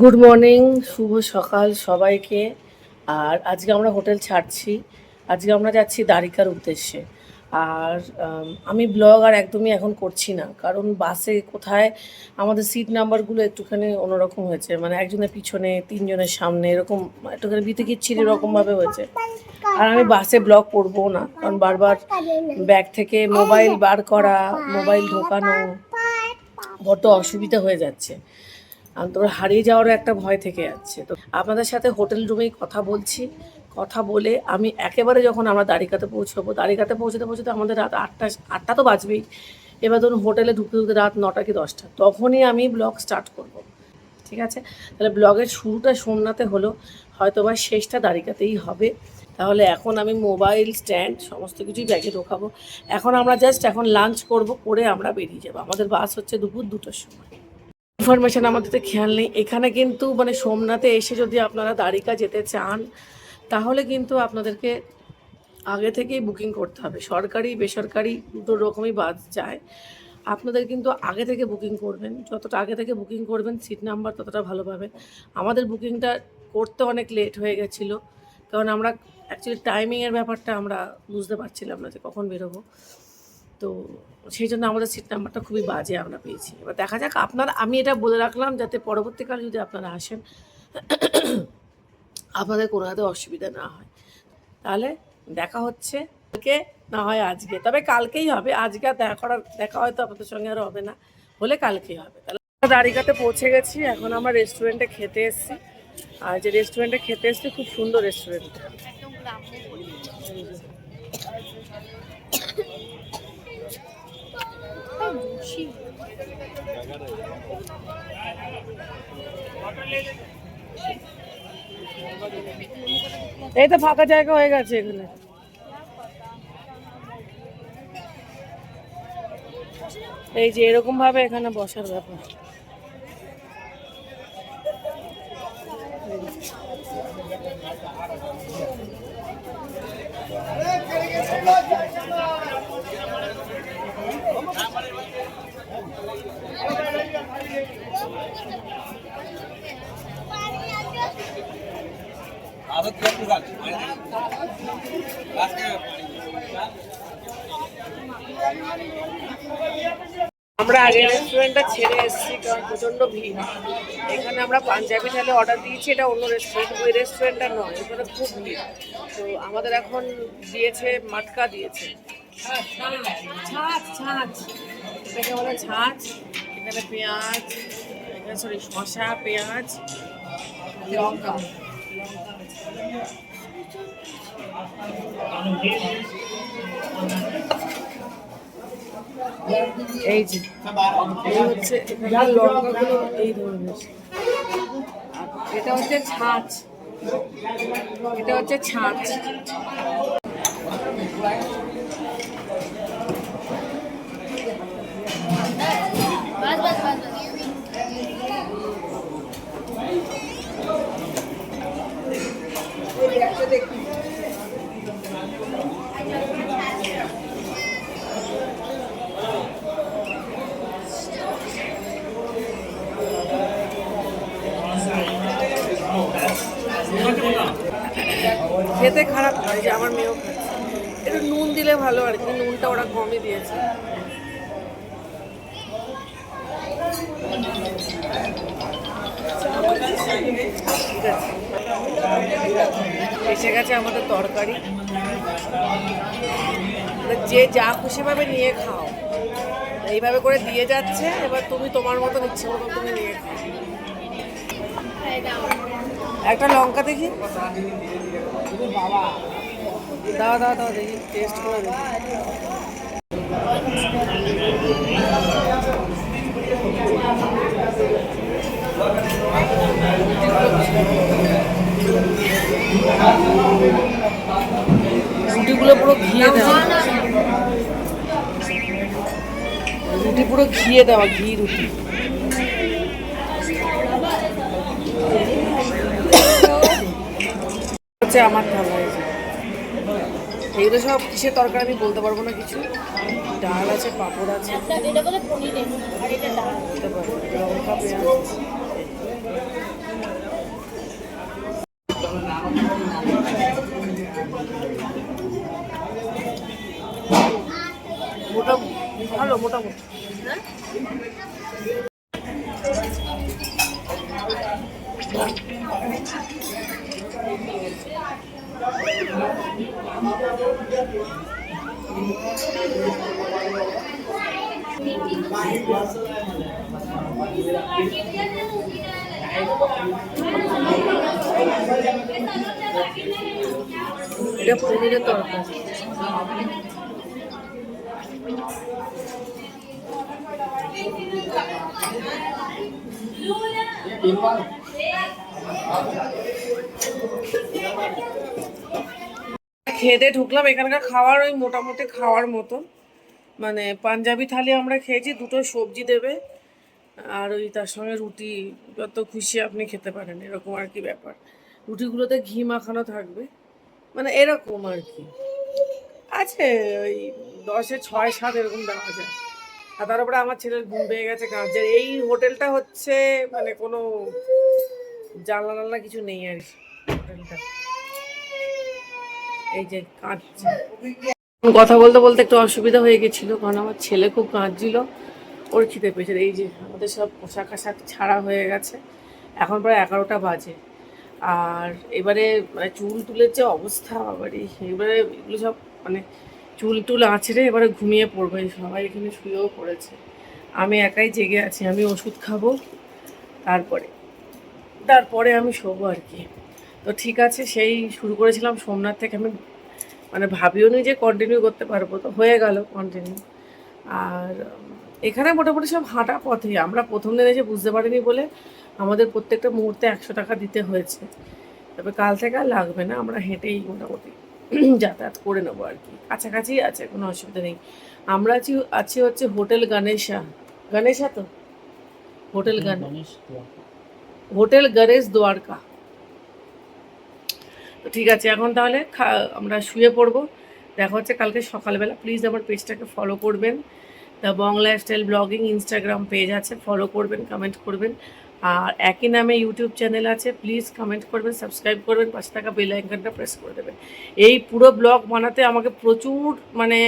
Good morning শুভ সকাল সবাইকে। আর আজকে আমরা হোটেল ছাড়ছি। আজকে আমরা যাচ্ছি দ্বারিকার উদ্দেশ্যে। আর আমি ব্লগ আর একদমই এখন করছি না। কারণ বাসে কোথায় আমাদের সিট নাম্বারগুলো একটুখানি অন্যরকম হয়েছে। মানে একজনের পিছনে, তিনজনের সামনে, এরকম একটুখানি বিতিকিচ্ছির এরকমভাবে হয়েছে। আর আমি বাসে ব্লগ করব না। কারণ বারবার ব্যাগ থেকে মোবাইল বার করা, মোবাইল ঢোকানো, বড্ড অসুবিধা হয়ে যাচ্ছে। তোর হারিয়ে যাওয়ারও একটা ভয় থেকে যাচ্ছে। তো আপনাদের সাথে হোটেল রুমেই কথা বলছি। কথা বলে আমি একেবারে যখন আমরা দাঁড়িকাতে পৌঁছবো দাঁড়িকাতে পৌঁছতে পৌঁছতে আমাদের রাত আটটা আটটা তো বাজবেই। এবার ধরুন হোটেলে ঢুকতে ঢুকতে রাত নটা কি দশটা, তখনই আমি ব্লগ স্টার্ট করব। ঠিক আছে? তাহলে ব্লগের শুরুটা সোমনাথে হলো হয়তো বা শেষটা দাঁড়িকাতেই হবে। তাহলে এখন আমি মোবাইল স্ট্যান্ড, সমস্ত কিছুই ব্যাগে ঢোকাবো। এখন আমরা জাস্ট এখন লাঞ্চ করব, করে আমরা বেরিয়ে যাব। আমাদের বাস হচ্ছে দুপুর দুটোর সময়। ইনফরমেশন আমাদের খেয়াল নেই। এখানে কিন্তু মানে সোমনাথে এসে যদি আপনারা দ্বারিকা যেতে চান, তাহলে কিন্তু আপনাদেরকে আগে থেকেই বুকিং করতে হবে। সরকারি, বেসরকারি দুটো রকমই বাস যায়। আপনাদের কিন্তু আগে থেকে বুকিং করবেন। যতটা আগে থেকে বুকিং করবেন সিট নাম্বার ততটা ভালো পাবেন। আমাদের বুকিংটা করতে অনেক লেট হয়ে গেছিল। কারণ আমরা অ্যাকচুয়ালি টাইমিংয়ের ব্যাপারটা আমরা বুঝতে পারছিলাম না যে কখন বেরোবো। তো সেই জন্য আমাদের সিট নাম্বারটা খুবই বাজে আমরা পেয়েছি। এবার দেখা যাক, আপনারা, আমি এটা বলে রাখলাম যাতে পরবর্তীকালে যদি আপনারা আসেন, আপনাদের কোনো হাতে অসুবিধা না হয়। তাহলে দেখা হচ্ছে কালকে, না হয় আজকে। তবে কালকেই হবে, আজকে আর দেখা করার, দেখা হয়তো আপনাদের সঙ্গে আর হবে না। হলে কালকেই হবে। তাহলে দাঁড়িকাতে পৌঁছে গেছি, এখন আমরা রেস্টুরেন্টে খেতে এসেছি। আর যে রেস্টুরেন্টে খেতে এসেছি, খুব সুন্দর রেস্টুরেন্ট এই তো ফাঁকা জায়গা হয়ে গেছে এখানে। এই যে এরকম ভাবে এখানে বসার ব্যাপার। আমরা আগে রেস্টুরেন্টটা ছেড়ে এসেছি, কারণ প্রচণ্ড ভিড়। এখানে আমরা পাঞ্জাবি থালে অর্ডার দিয়েছি, এটা অন্য রেস্টুরেন্ট ওই রেস্টুরেন্টটা নয়, এখানে খুব ভিড়। তো আমাদের এখন দিয়েছে, মাটকা দিয়েছে। ছাঁচ ছাঁচ ছাঁচ, এখানে পেঁয়াজ, এখানে সরি শশা পেঁয়াজ, লঙ্কা। এই যে এই হচ্ছে এখানে লঙ্কাগুলো এই ধরনের। এটা হচ্ছে ছাঁচ। এটা হচ্ছে ছাঁচ। খেতে খারাপ নয় যে আমার মেয়েও খাচ্ছে। একটু নুন দিলে ভালো আর কি, নুনটা ওরা কমই দিয়েছে। এসে গেছে আমাদের তরকারি। যে যা খুশিভাবে নিয়ে খাও। এইভাবে করে দিয়ে যাচ্ছে, এবার তুমি তোমার মতন ইচ্ছে মতো তুমি নিয়ে খাও। একটা লঙ্কা দেখি। দাও দাও দাও, দেখি টেস্ট করে রুটিগুলো পুরো ঘিয়ে দেওয়া। রুটি পুরো ঘিয়ে দেওয়া, ঘি রুটি। হচ্ছে আমার থালায় এইগুলো সব কিসের তরকারি আমি বলতে পারব না কিছু। ডাল আছে পাঁপড় আছে। মোটামুটি ভালো মোটামুটি। এটা পনিরের তরকারি খেয়ে দিয়ে ঢুকলাম। এখানকার খাওয়ার ওই মোটামুটি খাওয়ার মতন। মানে পাঞ্জাবি থালি আমরা খেয়েছি, দুটো সবজি দেবে। আর ওই তার সঙ্গে রুটি, যত খুশি আপনি খেতে পারেন, এরকম আর কি ব্যাপার। রুটিগুলোতে ঘি মাখানো থাকবে। মানে এরকম আর কি। আছে ওই দশে ছয়, সাত এরকম দেওয়া যায়। আর তার উপরে আমার ছেলের ঘুম পেয়ে গেছে কাঁচের এই হোটেলটা হচ্ছে মানে কোনো জানলা টানলা কিছু নেই আর কি। হোটেলটা। এই যে কাঁদছে। কথা বলতে বলতে একটু অসুবিধা হয়ে গেছিল, কারণ আমার ছেলে খুব কাঁদছিল। ওর খিদে পেয়েছে। এই যে আমাদের সব পোশাক আশাক ছাড়া হয়ে গেছে। এখন প্রায় এগারোটা বাজে। আর এবারে মানে চুল টুলের যে অবস্থা, বাবারে। এবারে এগুলো সব মানে চুল টুল আছড়ে এবারে ঘুমিয়ে পড়বে। সবাই এখানে শুয়েও পড়েছে। আমি একাই জেগে আছি। আমি ওষুধ খাব, তারপরে। তারপরে আমি শোবো আর কি। তো ঠিক আছে সেই শুরু করেছিলাম সোমনাথ থেকে। আমি মানে ভাবিও নি যে কন্টিনিউ করতে পারব। তো হয়ে গেল কন্টিনিউ আর এখানে মোটামুটি সব হাঁটা পথে আমরা প্রথম দিন এসে বুঝতে পারিনি বলে আমাদের প্রত্যেকটা মুহূর্তে একশো টাকা দিতে হয়েছে। তবে কাল থেকে আর লাগবে না। আমরা হেঁটেই মোটামুটি যাতায়াত করে নেব আর কি। কাছাকাছি আছে কোনো অসুবিধা নেই। আমরা আছি আছি হচ্ছে হোটেল গণেশা। গণেশা তো? Hotel Ganesh hotel Ganesh Dwarka. তো ঠিক আছে, এখন তাহলে আমরা শুয়ে পড়ব। দেখা হচ্ছে কালকে সকালবেলা। প্লিজ আমার পেজটাকে ফলো করবেন। The Bong lifestyle blogging Instagram page আছে ফলো করবেন কমেন্ট করবেন। আর একই নামে ইউটিউব চ্যানেল আছে প্লিজ কমেন্ট করবেন সাবস্ক্রাইব করবেন, পাশে থাকা বেল আইকনটা প্রেস করে দেবেন। এই পুরো ব্লগ বানাতে আমাকে প্রচুর মানে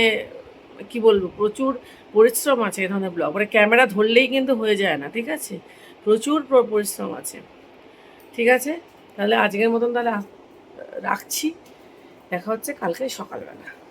কি বলব, প্রচুর পরিশ্রম আছে এই ধরনের ব্লগ মানে ক্যামেরা ধরলেই কিন্তু হয়ে যায় না, ঠিক আছে? প্রচুর পরিশ্রম আছে। ঠিক আছে? তাহলে আজকের মতন তাহলে রাখছি। দেখা হচ্ছে কালকে সকালবেলা।